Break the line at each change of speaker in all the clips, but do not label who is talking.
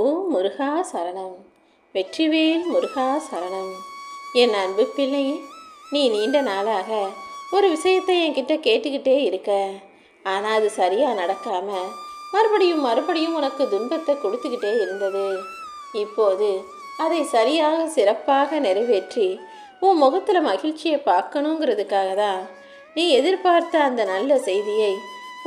ஓ முருகா சரணம். வெற்றிவேல் முருகா சரணம். என் அன்பு பிள்ளையே நீ நீண்ட நாளாக ஒரு விஷயத்தை என்கிட்ட கேட்டுக்கிட்டே இருக்க. ஆனால் அது சரியாக நடக்காம மறுபடியும் மறுபடியும் உனக்கு துன்பத்தை கொடுத்துக்கிட்டே இருந்தது. இப்போது அதை சரியாக சிறப்பாக நிறைவேற்றி உன் முகத்தில் மகிழ்ச்சியை பார்க்கணுங்கிறதுக்காக தான் நீ எதிர்பார்த்த அந்த நல்ல செய்தியை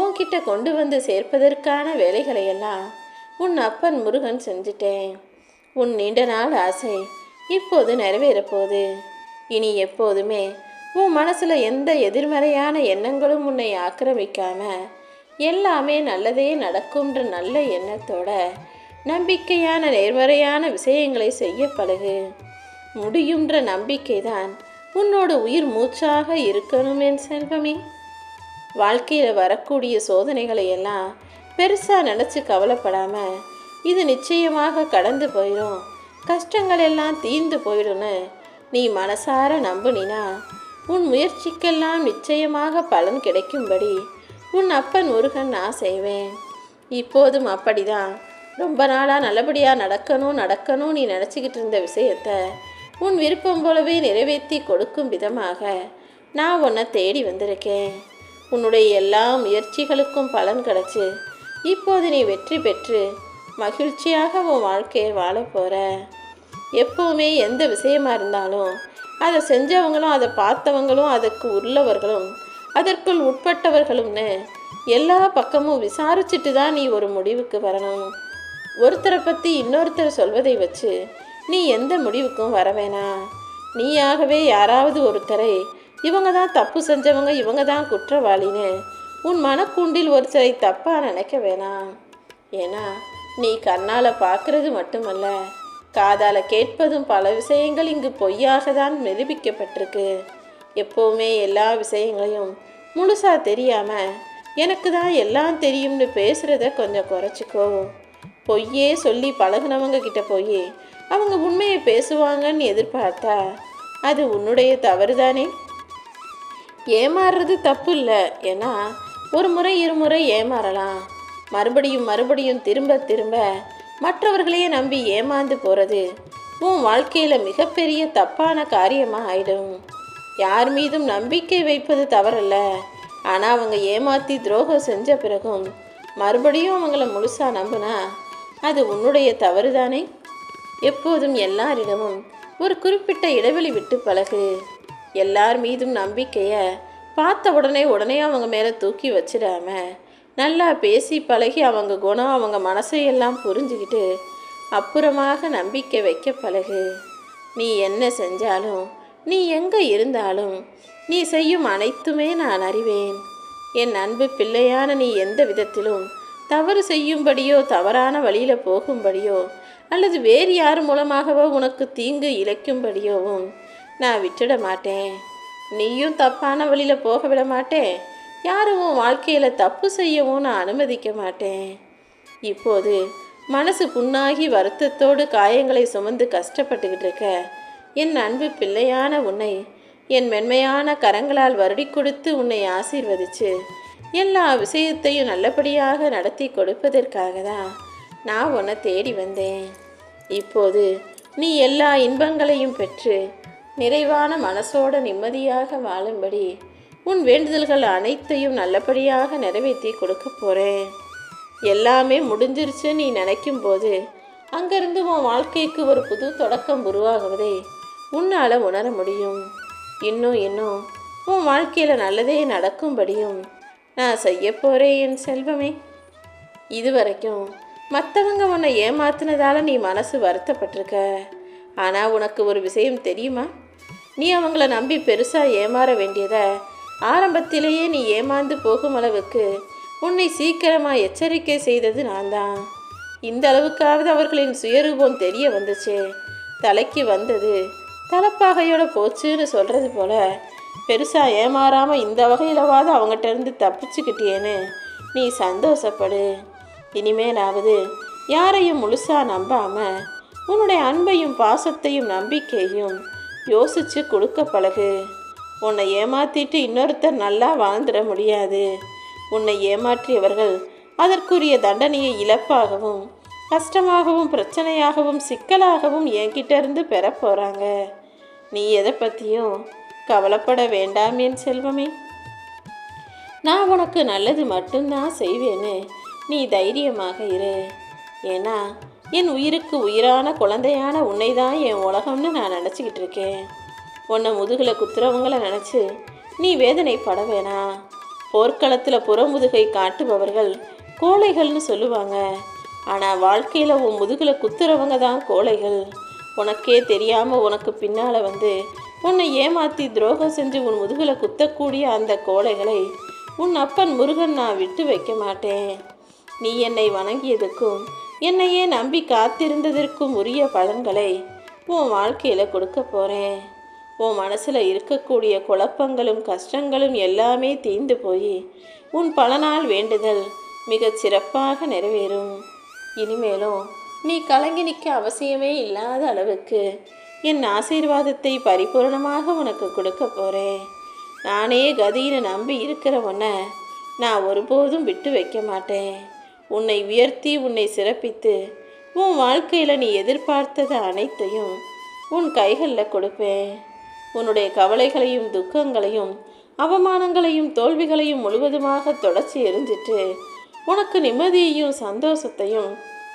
உன்கிட்ட கொண்டு வந்து சேர்ப்பதற்கான வேலைகளையெல்லாம் உன் அப்பன் முருகன் செஞ்சிட்டேன். உன் நீண்ட நாள் ஆசை இப்போது நிறைவேறப் போகுது இனி எப்போதுமே உன் மனசில் எந்த எதிர்மறையான எண்ணங்களும் உன்னை ஆக்கிரமிக்காம எல்லாமே நல்லதே நடக்கும்ன்ற நல்ல எண்ணத்தோட நம்பிக்கையான நேர்மறையான விஷயங்களை செய்ய பழகு. முடியுன்ற நம்பிக்கைதான் உன்னோட உயிர் மூச்சாக இருக்கணும் என் செல்வமே. வாழ்க்கையில் வரக்கூடிய சோதனைகளை எல்லாம் பெருசாக நினச்சி கவலைப்படாமல் இது நிச்சயமாக கடந்து போயிடும் கஷ்டங்கள் எல்லாம் தீர்ந்து போயிடும்னு நீ மனசார நம்புனினா உன் முயற்சிக்கெல்லாம் நிச்சயமாக பலன் கிடைக்கும்படி உன் அப்பன் முருகன் நான் செய்வேன். இப்போதும் அப்படிதான். ரொம்ப நாளாக நல்லபடியாக நடக்கணும் நடக்கணும் நீ நினச்சிக்கிட்டு இருந்த விஷயத்த உன் விருப்பம் போலவே நிறைவேற்றி கொடுக்கும் விதமாக நான் உன்னை தேடி வந்திருக்கேன். உன்னுடைய எல்லா முயற்சிகளுக்கும் பலன் கிடச்சி இப்போது நீ வெற்றி பெற்று மகிழ்ச்சியாக உன் வாழ்க்கையை வாழ போகிற எப்போவுமே எந்த விஷயமா இருந்தாலும் அதை செஞ்சவங்களும் அதை பார்த்தவங்களும் அதற்கு உள்ளவர்களும் அதற்குள் உட்பட்டவர்களும்னு எல்லா பக்கமும் விசாரிச்சுட்டு தான் நீ ஒரு முடிவுக்கு வரணும். ஒருத்தரை பற்றி இன்னொருத்தர் சொல்வதை வச்சு நீ எந்த முடிவுக்கும் வர வேணாம் நீயாகவே யாராவது ஒருத்தரை இவங்க தான் தப்பு செஞ்சவங்க இவங்க தான் குற்றவாளின்னு உன் மனக்கூண்டில் ஒருத்தரை தப்பாக நினைக்க வேணாம். ஏன்னா நீ கண்ணால் பார்க்கறது மட்டுமல்ல காதால் கேட்பதும் பல விஷயங்கள் இங்கு பொய்யாக தான் நிரூபிக்கப்பட்டிருக்கு. எப்போவுமே எல்லா விஷயங்களையும் முழுசாக தெரியாமல் எனக்கு தான் எல்லாம் தெரியும்னு பேசுகிறத கொஞ்சம் குறைச்சிக்கோ. பொய்யே சொல்லி பழகினவங்க கிட்ட போய் அவங்க உண்மையை பேசுவாங்கன்னு எதிர்பார்த்தா அது உன்னுடைய தவறு தானே ஏமாறுறது தப்பு இல்லை. ஏன்னா ஒரு முறை இருமுறை ஏமாறலாம். மறுபடியும் மறுபடியும் திரும்ப திரும்ப மற்றவர்களையே நம்பி ஏமாந்து போகிறது உன் வாழ்க்கையில் மிகப்பெரிய தப்பான காரியமாக ஆயிடும். யார் மீதும் நம்பிக்கை வைப்பது தவறல்ல. ஆனால் அவங்க ஏமாற்றி துரோகம் செஞ்ச பிறகும் மறுபடியும் அவங்கள முழுசாக நம்புனா அது உன்னுடைய தவறு தானே எப்போதும் எல்லாரிடமும் ஒரு குறிப்பிட்ட இடைவெளி விட்டு பழகு. எல்லார் மீதும் நம்பிக்கையை பார்த்த உடனே உடனே அவங்க மேலே தூக்கி வச்சிடாம நல்லா பேசி பழகி அவங்க குணம் அவங்க மனசையெல்லாம் புரிஞ்சுக்கிட்டு அப்புறமாக நம்பிக்கை வைக்க பழகு. நீ என்ன செஞ்சாலும் நீ எங்கே இருந்தாலும் நீ செய்யும் அனைத்துமே நான் அறிவேன். என் அன்பு பிள்ளையான நீ எந்த விதத்திலும் தவறு செய்யும்படியோ தவறான வழியில் போகும்படியோ அல்லது வேறு யார் மூலமாகவோ உனக்கு தீங்கு இழைக்கும்படியோவும் நான் விட்டுட மாட்டேன். நீயும் தப்பான வழியில் போக விட மாட்டேன். யாரும் உன் வாழ்க்கையில் தப்பு செய்யவும் நான் அனுமதிக்க மாட்டேன். இப்போது மனசு புண்ணாகி வருத்தத்தோடு காயங்களை சுமந்து கஷ்டப்பட்டுக்கிட்டு இருக்க. என் அன்பு பிள்ளையான உன்னை என் மென்மையான கரங்களால் வருடி கொடுத்து உன்னை ஆசீர்வதிச்சு எல்லா விஷயத்தையும் நல்லபடியாக நடத்தி கொடுப்பதற்காக தான் நான் உன்னை தேடி வந்தேன். இப்போது நீ எல்லா இன்பங்களையும் பெற்று நிறைவான மனசோட நிம்மதியாக வாழும்படி உன் வேண்டுதல்கள் அனைத்தையும் நல்லபடியாக நிறைவேற்றி கொடுக்க போகிறேன் எல்லாமே முடிஞ்சிருச்சு நீ நினைக்கும் போது அங்கிருந்து உன் வாழ்க்கைக்கு ஒரு புது தொடக்கம் உருவாகுவதை உன்னால் உணர முடியும். இன்னும் இன்னும் உன் வாழ்க்கையில் நல்லதே நடக்கும்படியும் நான் செய்ய போகிறேன் என் செல்வமே. இதுவரைக்கும் மற்றவங்க உன்னை ஏமாத்தினதால நீ மனசு வருத்தப்பட்டிருக்க. ஆனால் உனக்கு ஒரு விஷயம் தெரியுமா? நீ அவங்கள நம்பி பெருசாக ஏமாற வேண்டியதை ஆரம்பத்திலேயே நீ ஏமாந்து போகும் அளவுக்கு உன்னை சீக்கிரமாக எச்சரிக்கை செய்தது நான் தான் இந்த அளவுக்காவது அவர்களின் சுயரூபம் தெரிய வந்துச்சே. தலைக்கு வந்தது தலைப்பாகையோட போச்சுன்னு சொல்கிறது போல பெருசாக ஏமாறாமல் இந்த வகையிலவாது அவங்ககிட்ட இருந்து தப்பிச்சுக்கிட்டியேன்னு நீ சந்தோஷப்படு. இனிமேலாவது யாரையும் முழுசாக நம்பாமல் உன்னுடைய அன்பையும் பாசத்தையும் நம்பிக்கையும் யோசித்து கொடுக்க பழகு. உன்னை ஏமாத்திட்டு இன்னொருத்தர் நல்லா வாழ்ந்துட முடியாது. உன்னை ஏமாற்றியவர்கள் அதற்குரிய தண்டனையை இழப்பாகவும் கஷ்டமாகவும் பிரச்சனையாகவும் சிக்கலாகவும் என்கிட்ட இருந்து பெற போகிறாங்க நீ எதை பற்றியும் கவலைப்பட வேண்டாம் என் செல்வமே. நான் உனக்கு நல்லது மட்டும்தான் செய்வேன்னு நீ தைரியமாக இரு. ஏன்னா என் உயிருக்கு உயிரான குழந்தையான உன்னை தான் என் உலகம்னு நான் நினச்சிக்கிட்டு இருக்கேன். உன்னை முதுகில் குத்துறவங்கள நினச்சி நீ வேதனைப்பட வேணாம் போர்க்களத்தில் புறமுதுகை காட்டுபவர்கள் கோழைகள்னு சொல்லுவாங்க. ஆனால் வாழ்க்கையில் உன் முதுகில் குத்துறவங்க தான் கோழைகள். உனக்கே தெரியாமல் உனக்கு பின்னால் வந்து உன்னை ஏமாற்றி துரோகம் செஞ்சு உன் முதுகில் குத்தக்கூடிய அந்த கோழைகளை உன் அப்பன் முருகன் நான் விட்டு வைக்க மாட்டேன். நீ என்னை வணங்கியதுக்கும் என்னையே நம்பி காத்திருந்ததற்கும் உரிய பலன்களை உன் வாழ்க்கையில் கொடுக்க போகிறேன் உன் மனசில் இருக்கக்கூடிய குழப்பங்களும் கஷ்டங்களும் எல்லாமே தீர்ந்து போய் உன் பல நாள் வேண்டுதல் மிகச் சிறப்பாக நிறைவேறும். இனிமேலும் நீ கலங்கி நிற்க அவசியமே இல்லாத அளவுக்கு என் ஆசீர்வாதத்தை பரிபூரணமாக உனக்கு கொடுக்க போகிறேன் நானே கதின்னு நம்பி இருக்கிற உன்னை நான் ஒருபோதும் விட்டு வைக்க மாட்டேன். உன்னை உயர்த்தி உன்னை சிறப்பித்து உன் வாழ்க்கையில் நீ எதிர்பார்த்தது அனைத்தையும் உன் கைகளில் கொடுப்பேன். உன்னுடைய கவலைகளையும் துக்கங்களையும் அவமானங்களையும் தோல்விகளையும் முழுவதுமாக தொடச்சி எரிஞ்சிட்டு உனக்கு நிம்மதியையும் சந்தோஷத்தையும்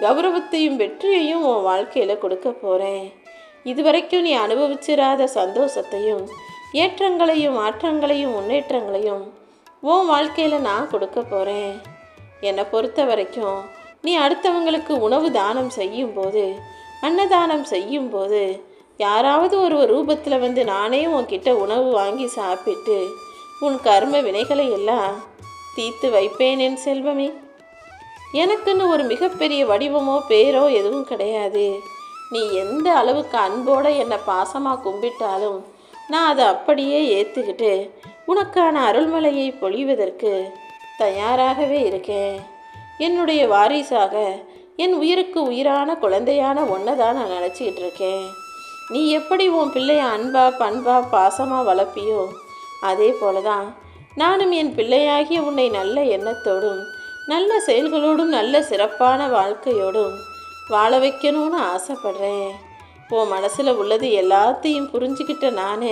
கௌரவத்தையும் வெற்றியையும் உன் வாழ்க்கையில் கொடுக்க போகிறேன் இதுவரைக்கும் நீ அனுபவிச்சிராத சந்தோஷத்தையும் ஏற்றங்களையும் மாற்றங்களையும் முன்னேற்றங்களையும் உன் வாழ்க்கையில் நான் கொடுக்க போகிறேன் என்னை பொறுத்த வரைக்கும் நீ அடுத்தவங்களுக்கு உணவு தானம் செய்யும்போது அன்னதானம் செய்யும்போது யாராவது ஒரு ரூபத்தில் வந்து நானே உன்கிட்ட உணவு வாங்கி சாப்பிட்டு உன் கர்ம வினைகளை எல்லாம் தீர்த்து வைப்பேன் என் செல்வமே. எனக்குன்னு ஒரு மிகப்பெரிய வடிவமோ பேரோ எதுவும் கிடையாது. நீ எந்த அளவுக்கு அன்போடு என்னை பாசமாக கும்பிட்டாலும் நான் அதை அப்படியே ஏற்றுக்கிட்டு உனக்கான அருள்மலையை பொழிவதற்கு தயாராகவே இருக்கேன். என்னுடைய வாரிசாக என் உயிருக்கு உயிரான குழந்தையான ஒன்றை தான் நான் நினச்சிக்கிட்டு இருக்கேன். நீ எப்படி உன் பிள்ளைய அன்பா பண்பா பாசமாக வளர்ப்பியோ அதே போல தான் நானும் என் பிள்ளையாகிய உன்னை நல்ல எண்ணத்தோடும் நல்ல செயல்களோடும் நல்ல சிறப்பான வாழ்க்கையோடும் வாழ வைக்கணும்னு ஆசைப்படுறேன். உன் மனசில் உள்ளது எல்லாத்தையும் புரிஞ்சுக்கிட்ட நான்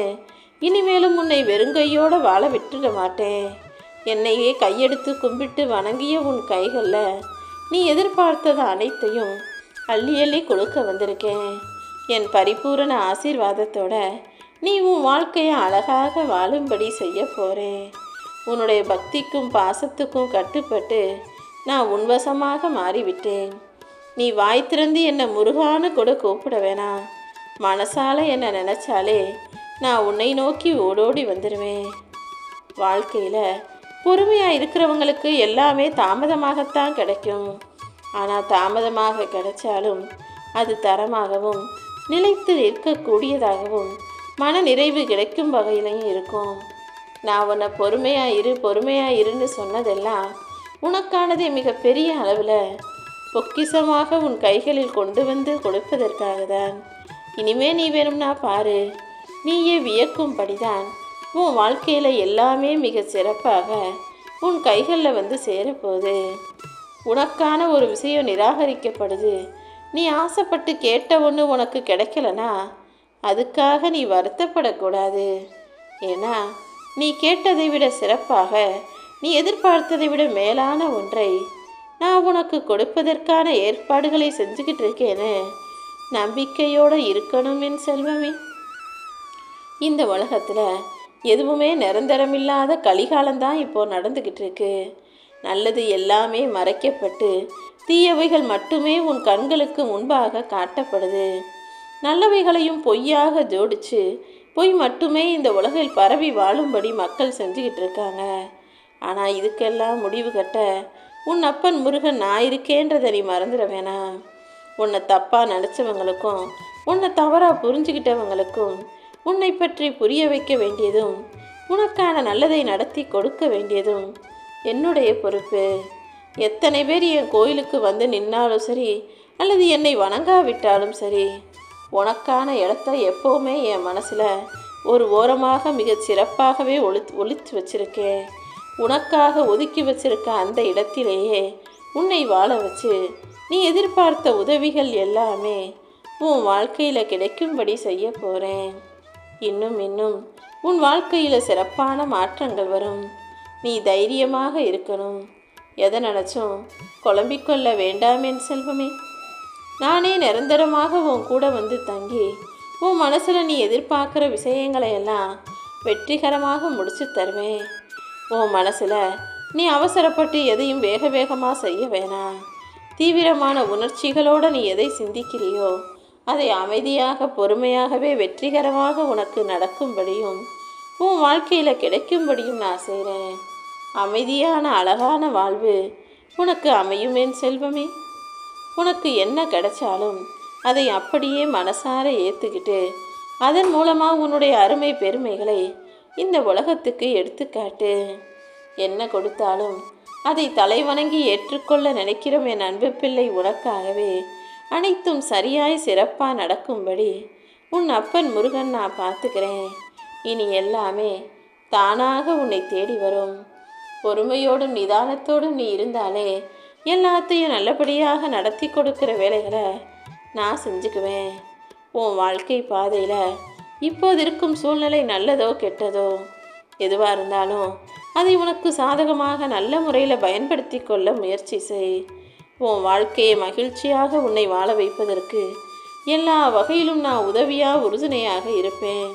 இனிமேலும் உன்னை வெறுங்கையோடு வாழ விட்டுட மாட்டேன். என்னையே கையெடுத்து கும்பிட்டு வணங்கிய உன் கைகளில் நீ எதிர்பார்த்தது அனைத்தையும் அள்ளி அள்ளி கொடுக்க வந்திருக்கேன். என் பரிபூரண ஆசீர்வாதத்தோட நீ உன் வாழ்க்கையை அழகாக வாழும்படி செய்ய போகிறேன் உன்னுடைய பக்திக்கும் பாசத்துக்கும் கட்டுப்பட்டு நான் உன்வசமாக மாறிவிட்டேன். நீ வாய் திறந்து என்னை முருகான்னு கூட கூப்பிட வேணாம். மனசால என்னை நினச்சாலே நான் உன்னை நோக்கி ஓடோடி வந்துடுவேன் வாழ்க்கையில் பொறுமையாக இருக்கிறவங்களுக்கு எல்லாமே தாமதமாகத்தான் கிடைக்கும். ஆனால் தாமதமாக கிடைச்சாலும் அது தரமாகவும் நிலைத்து நிற்கக்கூடியதாகவும் மன நிறைவு கிடைக்கும் வகையிலையும் இருக்கும். நான் உன்னை பொறுமையாக இரு பொறுமையாக இருன்னு சொன்னதெல்லாம் உனக்கானதை மிகப்பெரிய அளவில் பொக்கிசமாக உன் கைகளில் கொண்டு வந்து கொடுப்பதற்காக தான் இனிமே நீ வேணும்னா பாரு. நீயே வியக்கும்படிதான் உன் வாழ்க்கையில் எல்லாமே மிக சிறப்பாக உன் கைகளில் வந்து சேரப்போகுது. உனக்கான ஒரு விஷயம் நிராகரிக்கப்படுது. நீ ஆசைப்பட்டு கேட்ட ஒன்று உனக்கு கிடைக்கலனா அதுக்காக நீ வருத்தப்படக்கூடாது. ஏன்னா நீ கேட்டதை விட சிறப்பாக நீ எதிர்பார்த்ததை விட மேலான ஒன்றை நான் உனக்கு கொடுப்பதற்கான ஏற்பாடுகளை செஞ்சுக்கிட்டு இருக்கேன்னு நம்பிக்கையோடு இருக்கணும் என் செல்வமே. இந்த உலகத்தில் எதுவுமே நிரந்தரமில்லாத கலிகாலம்தான் இப்போ நடந்துக்கிட்டு இருக்கு நல்லது எல்லாமே மறைக்கப்பட்டு தீயவைகள் மட்டுமே உன் கண்களுக்கு முன்பாக காட்டப்படுது. நல்லவைகளையும் பொய்யாக ஜோடிச்சு பொய் மட்டுமே இந்த உலகில் பரவி வாழும்படி மக்கள் செஞ்சுக்கிட்டு இருக்காங்க ஆனால் இதுக்கெல்லாம் முடிவு கட்ட உன் அப்பன் முருகன் நான் இருக்கேன்றதை நீ மறந்துட வேணாம். உன்னை தப்பாக நினச்சவங்களுக்கும் உன்னை தவறாக புரிஞ்சுக்கிட்டவங்களுக்கும் உன்னை பற்றி புரிய வைக்க வேண்டியதும் உனக்கான நல்லதை நடத்தி கொடுக்க வேண்டியதும் என்னுடைய பொறுப்பு. எத்தனை பேர் என் கோயிலுக்கு வந்து நின்னாலும் சரி அல்லது என்னை வணங்காவிட்டாலும் சரி உனக்கான இடத்த எப்போவுமே என் மனசில் ஒரு ஓரமாக மிகச் சிறப்பாகவே ஒளி ஒளித்து வச்சிருக்கேன் உனக்காக ஒதுக்கி வச்சிருக்க அந்த இடத்திலேயே உன்னை வாழ வச்சு நீ எதிர்பார்த்த உதவிகள் எல்லாமே உன் வாழ்க்கையில் கிடைக்கும்படி செய்ய போகிறேன் இன்னும் இன்னும் உன் வாழ்க்கையில் சிறப்பான மாற்றங்கள் வரும். நீ தைரியமாக இருக்கணும். எதை நினச்சும் குழம்பிக்கொள்ள வேண்டாம் என் செல்வமே. நானே நிரந்தரமாக உன் கூட வந்து தங்கி உன் மனசில் நீ எதிர்பார்க்குற விஷயங்களை எல்லாம் வெற்றிகரமாக முடிச்சு தருவேன். உன் மனசில் நீ அவசரப்பட்டு எதையும் வேக வேகமாக செய்ய வேணாம். தீவிரமான உணர்ச்சிகளோடு நீ எதை சிந்திக்கிறியோ அதை அமைதியாக பொறுமையாகவே வெற்றிகரமாக உனக்கு நடக்கும்படியும் உன் வாழ்க்கையில் கிடைக்கும்படியும் நான் செய்கிறேன் அமைதியான அழகான வாழ்வு உனக்கு அமையும் என் செல்வமே. உனக்கு என்ன கிடைச்சாலும் அதை அப்படியே மனசார ஏற்றுக்கிட்டு அதன் மூலமாக உன்னுடைய அருமை பெருமைகளை இந்த உலகத்துக்கு எடுத்துக்காட்டு. என்ன கொடுத்தாலும் அதை தலைவணங்கி ஏற்றுக்கொள்ள நினைக்கிறோம் என் அன்பு பிள்ளை உனக்காகவே. அனைத்தும் சரியாய் சிறப்பாக நடக்கும்படி உன் அப்பன் முருகன் நான் பார்த்துக்கிறேன். இனி எல்லாமே தானாக உன்னை தேடி வரும். பொறுமையோடும் நிதானத்தோடும் நீ இருந்தாலே எல்லாத்தையும் நல்லபடியாக நடத்தி கொடுக்குற வேலைகளை நான் செஞ்சுக்குவேன். உன் வாழ்க்கை பாதையில் இப்போது இருக்கும் சூழ்நிலை நல்லதோ கெட்டதோ எதுவாக இருந்தாலும் அதை உனக்கு சாதகமாக நல்ல முறையில் பயன்படுத்தி கொள்ள முயற்சி செய். உன் வாழ்க்கையை மகிழ்ச்சியாக உன்னை வாழ வைப்பதற்கு எல்லா வகையிலும் நான் உதவியாக உறுதுணையாக இருப்பேன்.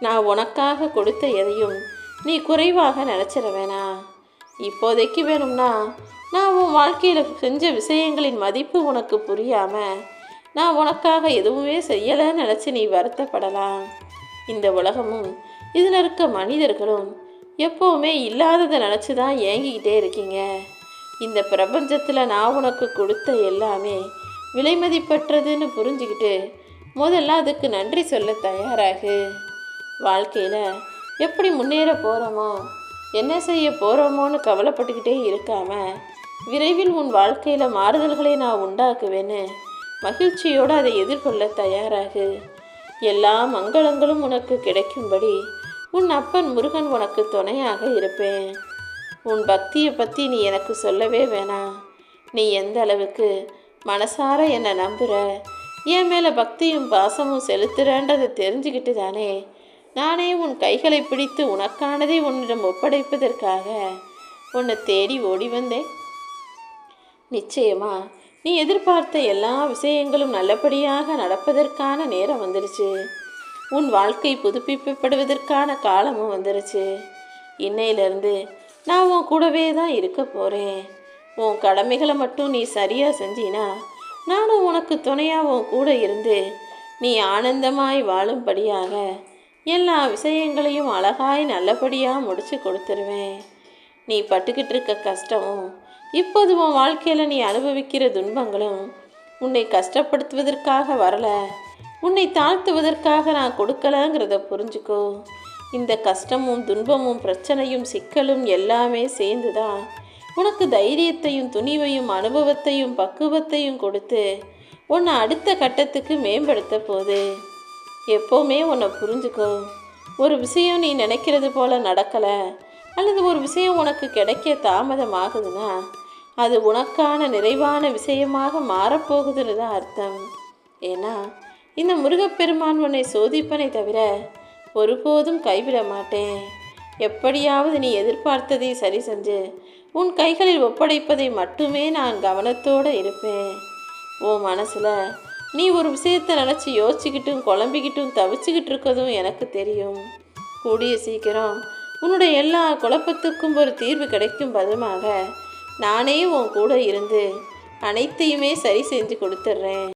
நான் உனக்காக கொடுத்த எதையும் நீ குறைவாக நினச்சிட வேணாம் இப்போதைக்கு வேணும்னா நான் உன் வாழ்க்கையில் செஞ்ச விஷயங்களின் மதிப்பு உனக்கு புரியாமல் நான் உனக்காக எதுவுமே செய்யலைன்னு நினச்சி நீ வருத்தப்படலாம். இந்த உலகமும் இதில் இருக்க மனிதர்களும் எப்போவுமே இல்லாததை நினச்சி தான் ஏங்கிக்கிட்டே இருக்கீங்க. இந்த பிரபஞ்சத்தில் நான் உனக்கு கொடுத்த எல்லாமே விலை மதிப்பற்றதுன்னு புரிஞ்சுக்கிட்டு முதல்ல அதுக்கு நன்றி சொல்ல தயாராகு. வாழ்க்கையில் எப்படி முன்னேற போகிறோமோ என்ன செய்ய போகிறோமோன்னு கவலைப்பட்டுக்கிட்டே இருக்காம விரைவில் உன் வாழ்க்கையில் மாறுதல்களை நான் உண்டாக்குவேன்னு மகிழ்ச்சியோடு அதை எதிர்கொள்ள தயாராகு. எல்லா மங்களங்களும் உனக்கு கிடைக்கும்படி உன் அப்பன் முருகன் உனக்கு துணையாக இருப்பேன். உன் பக்தியை பற்றி நீ எனக்கு சொல்லவே வேணாம். நீ எந்த அளவுக்கு மனசார என்னை நம்புகிற என் மேலே பக்தியும் பாசமும் செலுத்துறன்றதை தெரிஞ்சுக்கிட்டு தானே? நானே உன் கைகளை பிடித்து உனக்கானதை உன்னிடம் ஒப்படைப்பதற்காக உன்னை தேடி ஓடி வந்தேன். நிச்சயமா நீ எதிர்பார்த்த எல்லா விஷயங்களும் நல்லபடியாக நடப்பதற்கான நேரம் வந்துருச்சு. உன் வாழ்க்கை புதுப்பிக்கப்படுவதற்கான காலமும் வந்துருச்சு. இன்னையிலிருந்து நான் உன் கூடவே தான் இருக்க போகிறேன் உன் கடமைகளை மட்டும் நீ சரியாக செஞ்சினா நானும் உனக்கு துணையாக உன் கூட இருந்து நீ ஆனந்தமாய் வாழும்படியாக எல்லா விஷயங்களையும் அழகாய் நல்லபடியாக முடிச்சு கொடுத்துருவேன். நீ பட்டுக்கிட்டு இருக்க கஷ்டமும் இப்போது உன் வாழ்க்கையில் நீ அனுபவிக்கிற துன்பங்களும் உன்னை கஷ்டப்படுத்துவதற்காக வரல. உன்னை தாழ்த்துவதற்காக நான் கொடுக்கலங்கிறத புரிஞ்சுக்கோ. இந்த கஷ்டமும் துன்பமும் பிரச்சனையும் சிக்கலும் எல்லாமே சேர்ந்து தான் உனக்கு தைரியத்தையும் துணிவையும் அனுபவத்தையும் பக்குவத்தையும் கொடுத்து உன்னை அடுத்த கட்டத்துக்கு மேம்படுத்த போகுது. எப்போவுமே உன்னை புரிஞ்சுக்கோ. ஒரு விஷயம் நீ நினைக்கிறது போல நடக்கலை அல்லது ஒரு விஷயம் உனக்கு கிடைக்க தாமதமாகுதுன்னா அது உனக்கான நிறைவான விஷயமாக மாறப்போகுதுன்னு தான் அர்த்தம். ஏன்னா இந்த முருகப்பெருமான் உன்னை சோதிப்பனை தவிர ஒருபோதும் கைவிட மாட்டேன். எப்படியாவது நீ எதிர்பார்த்ததை சரி செஞ்சு உன் கைகளில் ஒப்படைப்பதை மட்டுமே நான் கவனத்தோடு இருப்பேன். ஓ மனசில் நீ ஒரு விஷயத்தை நினச்சி யோசிச்சுக்கிட்டும் குழம்பிக்கிட்டும் தவிச்சுக்கிட்டு இருக்கதும் எனக்கு தெரியும். கூடிய சீக்கிரம் உன்னுடைய எல்லா குழப்பத்துக்கும் ஒரு தீர்வு கிடைக்கும் பதமாக நானே உன் கூட இருந்து அனைத்தையுமே சரி செஞ்சு கொடுத்துட்றேன்.